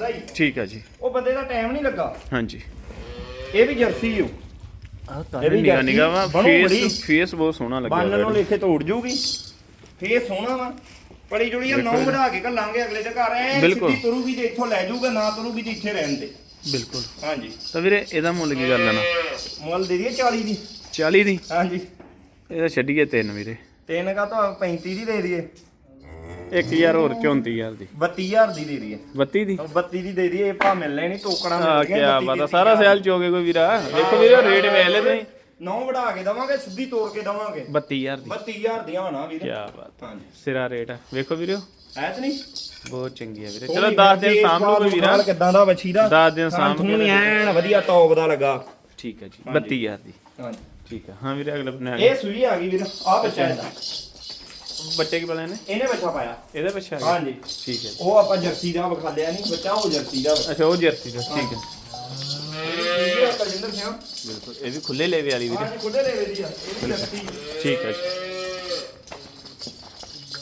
ਵੇਚਦਾ ਹੀ ਠੀਕ ਆ ਜੀ। ਉਹ ਬੰਦੇ ਦਾ ਟਾਈਮ ਨਹੀਂ ਲੱਗਾ। ਹਾਂਜੀ। ਇਹ ਵੀ ਜਰਸੀ ਓ। ਆਹ ਇਹ ਵੀ ਨਿਗਾ ਨਿਗਾ ਵਾ। ਬਣੂ ਬੜੀ। ਫੇਸ ਫੇਸ ਬਹੁਤ ਸੋਹਣਾ ਲੱਗਿਆ ਬੰਨ ਨੂੰ ਹੋਇਆ ਲਿਖੇ ਤੋੜ ਜੂਗੀ। ਫੇਰ ਸੋਹਣਾ ਵਾ। ਬੜੀ ਜੁੜੀ ਆ ਨੌ ਵਧਾ ਕੇ ਘੱਲਾਂਗੇ ਅਗਲੇ ਦੇ ਘਰ। ਐ ਬਿਲਕੁਲ। ਸਿੱਧੀ ਤੁਰੂਗੀ ਤੇ ਇੱਥੋਂ ਲੈ ਜਾਊਗਾ ਨਾ ਤੁਰੂਗੀ ਤੇ ਇੱਥੇ ਰਹਿਣ ਦੇ। ਬਿਲਕੁਲ। ਹਾਂਜੀ। ਤਾਂ ਵੀਰੇ ਇਹਦਾ ਮੁੱਲ ਕੀ ਕਰ ਲੈਣਾ ਮੁੱਲ ਦੇ ਦਈਏ 40 ਦੀ। 40 ਦੀ? ਹਾਂਜੀ। ਇਹਦਾ ਛੱਡੀਏ ਤਿੰਨ ਵੀਰੇ। ਤਿੰਨ ਕਾ ਤਾਂ 35 ਦੀ ਦੇ ਦਈਏ। 1000 ਹੋਰ 34000 ਦੀ। 32000 ਦੀ ਦੇ ਦਈਏ। 32 ਦੀ? 32 ਦੀ ਦੇ ਦਈਏ ਇਹ ਭਾ ਮਿਲਣੇ ਨਹੀਂ ਟੋਕਣਾ ਆ ਮਿਲ ਕੀ ਗਿਆ ਬਾਤ ਆ ਸਾਰਾ ਸਿਆਲ ਚੋਗੇ ਕੋਈ ਵੀਰਾ? ਦੇਖੋ ਵੀਰੇ ਰੇਟ ਵੇਖ ਲੈ ਤੁਸੀਂ। ਨੌ ਵੜਾ ਕੇ ਦਵਾਂਗੇ ਸਿੱਧੀ ਤੋੜ ਕੇ ਦਵਾਂਗੇ। 32000 ਦੀ। 32000 ਦੀਆਂ ਹੋਣਾ ਵੀਰ। ਕੀ ਬਾਤ ਹਾਂਜੀ। ਸਿਰਾ ਰੇਟ ਆ। ਵੇਖੋ ਵੀਰੇ ਐ ਤੇ ਨਹੀਂ? ਬਹੁਤ ਚੰਗੀ ਆ ਵੀਰੇ। ਚਲੋ 10 ਦਿਨ ਸਾਂਭ ਲਓ ਕੋਈ ਵੀਰਾ। ਕਿਦਾਂ ਦਾ ਬੱਚੀ ਦਾ 10 ਦਿਨ ਸਾਂਭ ਤੁਹਾਨੂੰ ਕੇ ਵੀ ਐਨ ਵਧੀਆ ਟੌਪ ਦਾ ਲੱਗਾ। ਠੀਕ ਹੈ ਜੀ 32000 ਦੀ। ਹਾਂਜੀ। ਠੀਕ ਹੈ ਹਾਂ ਵੀਰੇ ਅਗਲੇ ਬਣਾ ਇਹ ਸੂਈ ਆ ਗਈ ਵੀਰ ਆ ਬੱਚਾ ਇਹਦਾ। ਬੱਚੇ ਕੀ ਬਣੇ ਨੇ? ਇਹਨੇ ਬੱਚਾ ਪਾਇਆ। ਇਹਦੇ ਪਿੱਛੇ ਆ? ਹਾਂਜੀ। ਠੀਕ ਹੈ। ਉਹ ਆਪਾਂ ਜਰਸੀ ਦਾ ਵਿਖਾ ਲਿਆ ਨਹੀਂ ਬੱਚਾ ਉਹ ਜਰਸੀ ਦਾ ਵਾ। ਅੱਛਾ ਉਹ ਜਰਸੀ ਦਾ ਠੀਕ ਹੈ। ਇਹ ਆ ਸਿੰਘ। ਬਿਲਕੁਲ ਇਹ ਵੀ ਖੁੱਲੇ ਲੇਵੇ ਵਾਲੀ ਵੀਰੇ। ਹਾਂਜੀ ਖੁੱਡੇ ਲੈ ਦੀ ਆ ਇਹ ਵੀ ਜਰਸੀ ਠੀਕ ਹੈ ਜੀ।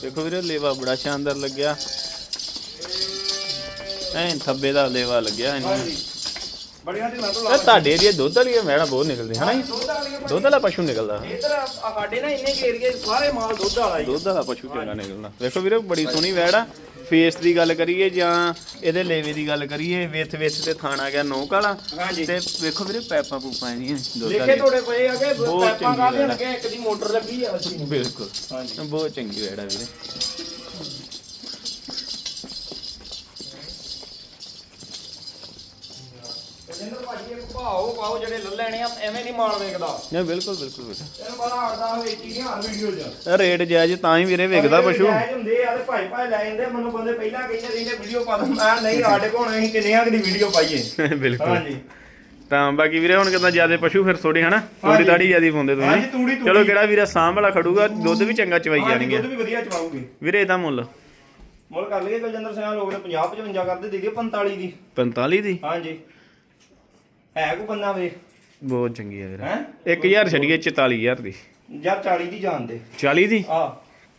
ਦੇਖੋ ਵੀਰੇ ਲੇਵਾ ਬੜਾ ਸ਼ਾਨਦਾਰ ਲੱਗਿਆ। ਐਨ ਥੱਬੇ ਦਾ ਲੇਵਾ ਲੱਗਿਆ ਇਹਨੂੰ। ਹਾਂਜੀ। ਬੜੀਆਂ ਢਿੱਲਾਂ ਤੋਂ ਇਹ ਤੁਹਾਡੇ ਏਰੀਏ ਦੁੱਧ ਵਾਲੀਆਂ ਬਹੁਤ ਨਿਕਲਦੇ ਹਨਾ? ਜੀ ਦੁੱਧ ਵਾਲੀਆਂ ਦੁੱਧ ਵਾਲਾ ਪਸ਼ੂ ਨਿਕਲਦਾ। ਇਧਰ ਸਾਡੇ ਨਾ ਇੰਨੇ ਏਰੀਏ ਸਾਰੇ ਮਾਲ ਦੁੱਧ ਵਾਲਾ ਹੀ ਦੁੱਧ ਵਾਲਾ ਪਸ਼ੂ ਚੰਗਾ ਨਿਕਲਦਾ ਵੇਖੋ ਵੀਰੇ ਬੜੀ ਸੋਹਣੀ ਵੈੜ ਆ। ਫੇਸ ਦੀ ਗੱਲ ਕਰੀਏ ਜਾਂ ਇਹਦੇ ਲੇਵੇ ਦੀ ਗੱਲ ਕਰੀਏ ਵਿਥ ਵਿਥ ਤੇ ਥਾਣ ਗਿਆ ਨੋਕ ਵਾਲਾ। ਹਾਂਜੀ। ਤੇ ਵੇਖੋ ਵੀਰੇ ਪੈਪਾਂ ਪੂਪਾਂ ਇਹਦੀਆਂ ਦੁੱਧ ਲਿਖੇ ਤੁਹਾਡੇ ਪਏ ਆ ਕਿ ਬਹੁਤ ਪੈਪਾਂ ਚੰਗੀ ਕਾਹਦੇ ਗੱਲ ਆ। ਲੱਗੇ ਇੱਕ ਦੀ ਮੋਟਰ ਲੱਗੀ ਆ। ਅਸੀਂ ਬਿਲਕੁਲ। ਹਾਂਜੀ। ਬਹੁਤ ਚੰਗੀ ਵੈੜ ਆ ਵੀਰੇ। ਭਾਓ ਪਾਓ ਜਿਹੜੇ ਲੈ ਲੈਣੇ ਆ ਐਵੇਂ ਨਹੀਂ ਮਾਲ ਵੇਖਦਾ। ਨਹੀਂ ਬਿਲਕੁਲ ਬਿਲਕੁਲ ਵੀਰੇ ਇਹਨੂੰ ਬੜਾ ਆੜਦਾ ਵੇਚੀ ਨਹੀਂ ਹਰ ਵੀਡੀਓ 'ਚ। ਇਹ ਰੇਟ ਜਾਇਜ਼ ਤਾਂ ਹੀ ਵੀਰੇ ਵਿਕਦਾ ਪਸ਼ੂ। ਜਾਇਜ਼ ਹੁੰਦੇ ਆ ਤੇ ਭਾਈ ਭਾਈ ਲੈ ਜਾਂਦੇ ਮੈਨੂੰ ਬੰਦੇ ਪਹਿਲਾਂ ਕਹਿੰਦੇ ਰਹਿੰਦੇ ਵੀਡੀਓ ਪਾ ਦੋ ਮੈਂ ਨਹੀਂ ਸਾਡੇ ਕੋਲ ਅਸੀਂ ਕਿੰਨਿਆਂ ਦੀ ਵੀਡੀਓ ਪਾਈਏ। ਬਿਲਕੁਲ। ਹਾਂਜੀ। ਤਾਂ ਬਾਕੀ ਵੀਰੇ ਹੁਣ ਕਿਦਾਂ ਜਿਆਦੇ ਪਸ਼ੂ ਫਿਰ ਥੋੜੀ ਹਨਾ? ਥੋੜੀ। ਦਾੜੀ ਜਿਆਦੀ ਪਾਉਂਦੇ ਹਾਂਜੀ, ਤੁਸੀਂ ਤੂੜੀ-। ਚਲੋ ਕਿਹੜਾ ਵੀਰੇ ਸਾਂਭ ਵਾਲਾ ਖੜੂਗਾ ਦੁੱਧ ਵੀ ਚੰਗਾ ਚਵਾਈ ਹਾਂਜੀ, ਜਾਣਗੇ। ਦੁੱਧ ਵੀ ਵਧੀਆ ਚਵਾਉਗੇ ਵੀਰੇ ਇਹਦਾ ਮੁੱਲ? ਮੁੱਲ ਕਰ ਲਈਏ ਕੁਲਜਿੰਦਰ ਸਿੰਘ ਲੋਕ ਨੇ 50 55 ਕਰਦੇ ਦੇ ਦਿਓ 45 ਦੀ। 45 ਦੀ? ਹਾਂਜੀ। ਹੈ ਕੋ ਬੰਦਾ ਵੇ ਬਹੁਤ ਚੰਗੀ ਹੈ ਵੀਰੇ। ਹੈ? 1000 ਛੱਡੀਏ 44000 ਦੀ। ਯਾਰ 40 ਦੀ ਜਾਣ ਦੇ। 40 ਦੀ? ਆ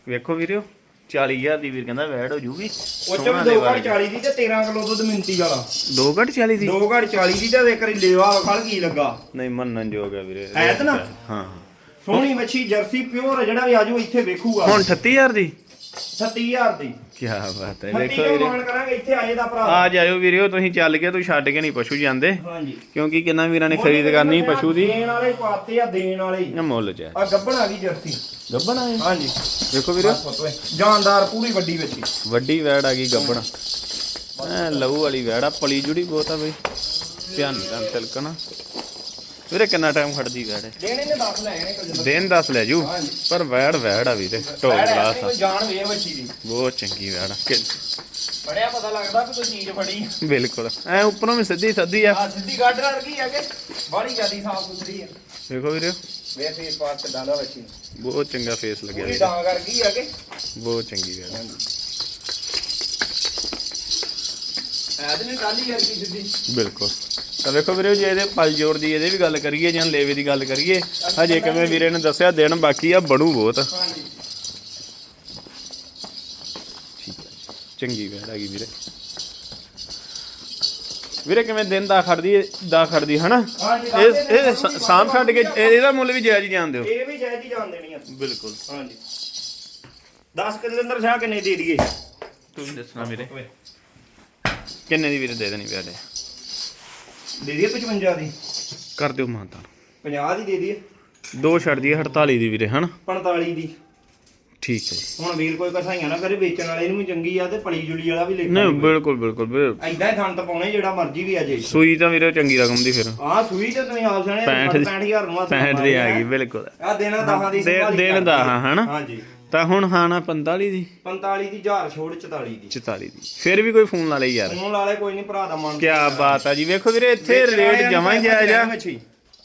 ਵੇਖੋ ਵੀਰਿਓ 40000 ਦੀ ਵੀਰ ਕਹਿੰਦਾ ਵੈੜ ਹੋ ਜੂਗੀ। ਉਹ ਚ ਵੀ ਦੋ ਘੜ 40 ਦੀ ਤੇ 13 ਕਿਲੋ ਦੁੱਧ ਮਿੰਤੀ ਵਾਲਾ। 2 ਘੱਟ 40 ਦੀ? ਦੋ ਘੜ 40 ਦੀ ਤੇ ਇੱਕ ਵਾਰੀ ਲੇਵਾ ਖਲ ਕੀ ਲੱਗਾ? ਨਹੀਂ ਮੰਨਣ ਯੋਗ ਹੈ ਵੀਰੇ। ਹੈ ਤਾਂ ਨਾ? ਹਾਂ ਸੋਹਣੀ ਮੱਛੀ ਜਰਸੀ ਪਿਓਰ ਜਿਹੜਾ ਵੀ ਆਜੂ ਇੱਥੇ ਵੇਖੂਗਾ। ਹੁਣ 38000 ਦੀ? 37000 ਦੀ। ਕੀ ਬਾਤ ਹੈ। 30 ਦੇਖੋ ਕਿਲੋ ਵੀਰੇ। ਮਾਨ ਕਰਾਂਗੇ ਇੱਥੇ ਆਏ ਦਾ ਭਰਾ। ਆ ਜਾਇਓ ਵੀਰਿਓ ਤੁਸੀਂ ਚੱਲ ਕੇ ਤੁਸੀਂ ਛੱਡ ਕੇ ਨਹੀਂ ਪਸ਼ੂ ਜਾਂਦੇ। ਹਾਂਜੀ। ਕਿਉਂਕਿ ਕਿੰਨਾ ਵੀਰਾਂ ਨੇ ਖਰੀਦ ਕਰਨੀ ਪਸ਼ੂ ਦੀ। ਦੇਣ ਵਾਲੇ ਪਾਤੇ ਆ ਦੇਣ ਵਾਲੇ। ਇਹ ਮੁੱਲ ਚ ਆ ਗੱਬਣ ਆ ਗਈ ਜਰਸੀ। ਗੱਬਣ ਆਏ ਹਾਂਜੀ। ਦੇਖੋ ਵੀਰੇ। ਜਾਨਦਾਰ ਪੂਰੀ ਵੱਡੀ ਬੱਚੀ ਵੱਡੀ ਵੈੜ ਆ ਗਈ ਗੱਬਣ ਐ ਲਹੂ ਵਾਲੀ ਵੈੜ ਆ ਪਲੀ ਜੁੜੀ ਬਹੁਤ ਆ ਬਈ। ਧਿਆਨ ਨਾਲ ਤਿਲਕਣਾ ਵੀਰੇ ਕਿੰਨਾ ਟਾਈਮ ਖੜਦੀ ਵੈੜ? ਦੇਣੇ ਨੇ 10 ਲੈ ਆਣੇ ਕੁਝ ਦਿਨ ਦੱਸ ਲੈ ਜੂ। ਪਰ ਵੈੜ ਵੈੜ ਆ ਵੀਰੇ ਢੋਲ ਗਲਾਸ ਆ। ਕੋਈ ਜਾਣ ਵੇ ਬੱਚੀ ਦੀ। ਬਹੁਤ ਚੰਗੀ ਵੈੜ ਆ। ਬੜਿਆ ਪਤਾ ਲੱਗਦਾ ਕਿ ਕੋਈ ਚੀਜ਼ ਫੜੀ। ਬਿਲਕੁਲ। ਐ ਉੱਪਰੋਂ ਵੀ ਸਿੱਧੀ ਸੱਦੀ ਆ। ਸਿੱਧੀ ਗਾਡਰ ਵਰਗੀ ਆ ਕਿ ਬਾਹਲੀ ਜਿਆਦੀ ਸਾਫ਼ ਸੁਥਰੀ ਆ। ਦੇਖੋ ਵੀਰੇ। ਵੇ ਫੇਸ ਪਾਸ ਕਿਦਾਂ ਦਾ ਬੱਚੀ ਬਹੁਤ ਚੰਗਾ ਫੇਸ ਲੱਗਿਆ ਵੀਰੇ। ਡਾਂਗ ਵਰਗੀ ਆ ਕਿ। ਬਹੁਤ ਚੰਗੀ ਵੈੜ ਆ। ਐਦ ਨੇ ਟਾਲੀ ਵਰਗੀ ਸਿੱਧੀ। ਬਿਲਕੁਲ। ਤਾਂ ਵੇਖੋ ਵੀਰੇ ਜੇ ਇਹਦੇ ਪਲ ਜੋੜ ਦੀ ਇਹਦੇ ਵੀ ਗੱਲ ਕਰੀਏ ਜਾਂ ਲੇਵੇ ਦੀ ਗੱਲ ਕਰੀਏ। ਹਜੇ ਕਿਵੇਂ ਵੀਰੇ ਨੇ ਦੱਸਿਆ ਦਿਨ ਬਾਕੀ ਆ ਬਣੂ ਬਹੁਤ। ਹਾਂਜੀ। ਚੰਗੀ ਵੈੜ ਹੈਗੀ ਵੀਰੇ। ਵੀਰੇ ਕਿਵੇਂ ਦਿਨ ਦਾ ਖੜਦੀ ਦਾ ਖੜਦੀ ਹਨਾ? ਹਾਂਜੀ ਇਹ ਇਹ ਸ- ਸਾਂਭ ਛੱਡ ਕੇ ਇਹ- ਇਹਦਾ ਮੁੱਲ ਵੀ ਜਾਇਜ਼ ਹੀ ਜਾਣ ਦਿਓ। ਇਹ ਵੀ ਜਾਇਜ਼ ਹੀ ਜਾਣ ਦੇਣੀ ਆ। ਬਿਲਕੁਲ। ਹਾਂਜੀ। 10 ਕਿਲੋ ਅੰਦਰ ਸ਼ਾਹ ਕਿੰਨੇ ਦੇ ਦਈਏ? ਤੁਸੀਂ ਦੱਸਣਾ ਵੀਰੇ। ਕਿੰਨੇ ਦੀ ਵੀਰੇ ਦੇ ਦੇਣੀ ਵੈੜ ਦੇ ਦਈਏ 55 ਦੀ? ਕਰ ਦਿਓ ਮਾਤਾ। 50 ਦੀ ਦੇ ਦਈਏ। ਦੋ ਛੱਡ ਦਈਏ 48 ਦੀ ਵੀਰੇ ਹਨਾ? 45 ਦੀ। ਠੀਕ ਹੈ ਜੀ। ਹੁਣ ਵੀਰ ਕੋਈ ਕਸਾਈਆਂ ਨਾ ਕਰੇ ਵੇਚਣ ਵਾਲੇ ਨੂੰ ਵੀ ਚੰਗੀ ਆ ਤੇ ਪਲੀ ਜੁਲੀ ਵਾਲਾ ਵੀ ਲੈ ਨਹੀਂ ਬਿਲਕੁਲ ਬਿਲਕੁਲ ਐਦਾਂ ਹੀ ਥਣ ਪਾਉਣੇ ਜਿਹੜਾ ਮਰਜ਼ੀ ਵੀ ਆ ਜੇ। ਸੂਈ ਤਾਂ ਵੀਰੇ ਚੰਗੀ ਰਕਮ ਦੀ ਫਿਰ। ਆਹ ਸੂਈ ਤੇ ਤੁਸੀਂ ਆਪ ਸੁਣਿਆ 65 ਦੀ 65000 ਨੂੰ 65 ਦੀ ਆ ਗਈ ਬਿਲਕੁਲ। ਆ ਦੇਣਾ ਦਹਾਂ ਦੀ ਦੇ- ਸੰਭਾਲੀ ਦੇਣ ਦਾ ਆ। ਹਾਂ, ਹਨਾ? ਹਾਂਜੀ। ਤਾਂ ਹੁਣ ਹਾਣਾ 45 ਦੀ? 45 ਦੀ 1000 ਛੋੜ 44 ਦੀ। 44 ਦੀ। ਫਿਰ ਵੀ ਕੋਈ ਫੋਨ ਲਾ ਲਈ ਯਾਰ। ਫੋਨ ਵਾਲੇ ਕੋਈ ਨਹੀਂ ਭਰਾ ਦਾ ਮਨ ਕੀ ਬਾਤ ਆ ਜੀ। ਵੇਖੋ ਵੀਰੇ ਇੱਥੇ ਰੇਟ ਜਮਾਂ ਹੀ ਜਾਇਜ਼ ਆ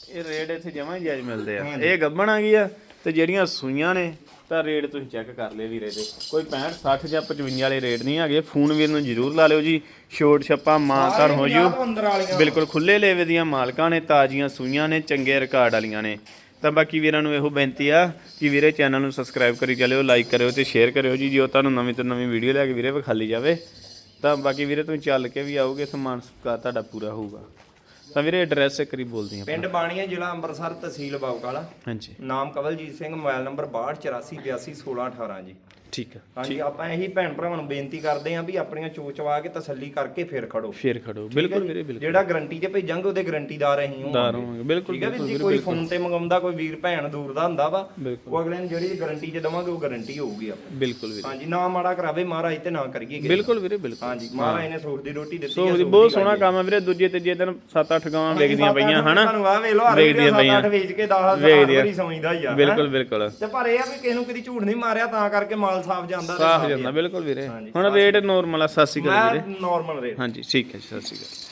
ਇਹ ਰੇਟ ਇੱਥੇ ਜਮਾਂ ਹੀ ਜਾਇਜ਼ ਮਿਲਦੇ ਆ। ਇਹ ਗੱਬਣ ਆ ਗਈ ਆ ਤੇ ਜਿਹੜੀਆਂ ਸੂਈਆਂ ਨੇ ਤਾਂ ਰੇਟ ਤੁਸੀਂ ਚੈੱਕ ਕਰ ਲਿਓ ਵੀਰੇ ਦੇ। ਕੋਈ 65 60 ਜਾਂ 55 ਵਾਲੇ ਰੇਟ ਨਹੀਂ ਹੈਗੇ। ਫੋਨ ਵੀਰ ਨੂੰ ਜ਼ਰੂਰ ਲਾ ਲਿਓ ਜੀ। ਛੋਟ ਛੱਪਾ ਮਾਂ ਘਰ ਹੋ ਜੂ। ਅੰਦਰ ਵਾਲੀਆਂ। ਬਿਲਕੁਲ ਖੁੱਲੇ ਲੇਵੇ ਦੀਆਂ ਮਾਲਕਾਂ ਨੇ ਤਾਜ਼ੀਆਂ ਸੂਈਆਂ ਨੇ ਚੰਗੇ ਰਿਕਾਰਡ ਵਾਲੀਆਂ ਨੇ। ਤਾਂ ਬਾਕੀ ਵੀਰਾਂ ਨੂੰ ਇਹੋ ਬੇਨਤੀ ਆ ਕਿ ਵੀਰੇ ਚੈਨਲ ਨੂੰ ਸਬਸਕ੍ਰਾਈਬ ਕਰੀ ਚੱਲਿਓ ਲਾਈਕ ਕਰਿਓ ਤੇ ਸ਼ੇਅਰ ਕਰਿਓ ਜੀ ਜੋ ਤੁਹਾਨੂੰ ਨਵੀਂ ਤੋਂ ਨਵੀਂ ਵੀਡੀਓ ਲੈ ਕੇ ਵੀਰੇ ਵਿਖਾਲੀ ਜਾਵੇ ਤਾਂ ਬਾਕੀ ਵੀਰੇ ਤੁਸੀਂ ਚੱਲ ਕੇ ਵੀ ਆਓਗੇ ਸਮਾਨ ਸਤਿਕਾਰ ਤੁਹਾਡਾ ਪੂਰਾ ਹੋਊਗਾ। ਤਾਂ ਵੀਰੇ ਐਡਰੈਸ ਇੱਕ ਵਾਰੀ ਬੋਲਦੀ ਆਪਾਂ ਪਿੰਡ ਬਾਣੀਆਂ ਜ਼ਿਲ੍ਹਾ ਅੰਮ੍ਰਿਤਸਰ ਤਹਿਸੀਲ ਬਾਉਕਾਲਾ ਹਾਂਜੀ। ਨਾਮ ਕਵਲਜੀਤ ਸਿੰਘ ਮੋਬਾਈਲ ਨੰਬਰ 6284821618 ਜੀ। ਠੀਕ ਆ। ਹਾਂਜੀ ਆਪਾਂ ਇਹੀ ਭੈਣ ਭਰਾਵਾਂ ਨੂੰ ਬੇਨਤੀ ਕਰਦੇ ਆਂ ਵੀ ਆਪਣੀਆਂ ਚੋਚਵਾ ਕੇ ਤਸੱਲੀ ਕਰਕੇ ਫੇਰ ਖੜੋ। ਫੇਰ ਖੜੋ। ਬਿਲਕੁਲ ਵੀਰੇ ਬਿਲਕੁਲ। ਜਿਹੜਾ ਗਾਰੰਟੀ ਤੇ ਭੇਜਾਂਗੇ ਉਹਦੇ ਗਾਰੰਟੀਦਾਰ ਅਸੀਂ ਹਾਂ। ਦਾਰ ਹੋਵਾਂਗੇ ਬਿਲਕੁਲ ਠੀਕ ਹੈ ਵੀ ਜੀ ਕੋਈ ਫੋਨ ਤੇ ਮੰਗਾਉਂਦਾ ਕੋਈ ਵੀਰ ਭੈਣ ਦੂਰ ਦਾ ਹੁੰਦਾ ਵਾ ਬਿਲਕੁਲ। ਉਹ ਅਗਲੇ ਨੂੰ ਜਿਹੜੀ ਗਾਰੰਟੀ ਚ ਦਵਾਂਗੇ ਉਹ ਗਾਰੰਟੀ ਹੋਊਗੀ ਆਪਾਂ। ਬਿਲਕੁਲ ਵੀਰੇ। ਹਾਂਜੀ ਨਾ ਮਾੜਾ ਕਰਾਵੇ ਮਹਾਰਾਜ ਤੇ ਨਾ ਕਰੀਏ ਕਿਸੇ ਬਿਲਕੁਲ ਵੀਰੇ ਬਿਲਕੁਲ। ਹਾਂਜੀ ਮਹਾਰਾਜ ਨੇ ਸੋਖ ਦੀ ਰੋਟੀ ਦਿੱਤੀ ਸੋ ਸੋਖ ਬਹੁਤ ਸੋਹਣਾ ਕੰਮ ਆ ਵੀਰੇ ਦੂਜੇ ਤੀਜੇ ਦਿਨ 7-8 ਗਾਵਾਂ ਵੇਚਦੀਆਂ ਪਈਆਂ ਹਨਾ? ਤੁਹਾਨੂੰ ਆ ਵੇਖ ਲਓ ਹਰ ਵੇਚਦੀਆਂ ਪਈਆਂ। ਵੇਚ ਕੇ 10 ਵੇਚਦੀਆਂ। ਵਾਰੀ ਸਮਝਦਾ ਹੀ ਆ ਹੈਂ। ਬਿਲਕੁਲ ਬਿਲਕੁਲ। ਤੇ ਪਰ ਇਹ ਆ ਵੀ ਕਿਸੇ ਨੂੰ ਕਦੀ ਝੂਠ ਨਹੀਂ ਮਾਰਿਆ ਤਾਂ ਕਰਕੇ ਮਾਲ ਸਾਫ਼ ਜਾਂਦਾ ਤੇ ਸਾਫ਼ ਜਾਂਦਾ ਬਿਲਕੁਲ ਵੀਰੇ। ਹਾਂਜੀ, ਹੁਣ ਰੇਟ ਨੋਰਮਲ ਆ। 87 ਕਰ ਵੀਰੇ ਮੈਂ ਨਾਰਮਲ ਰੇਟ। ਹਾਂਜੀ ਠੀਕ ਹੈ ਜੀ ਸਤਿ ਸ਼੍ਰੀ ਅਕਾਲ।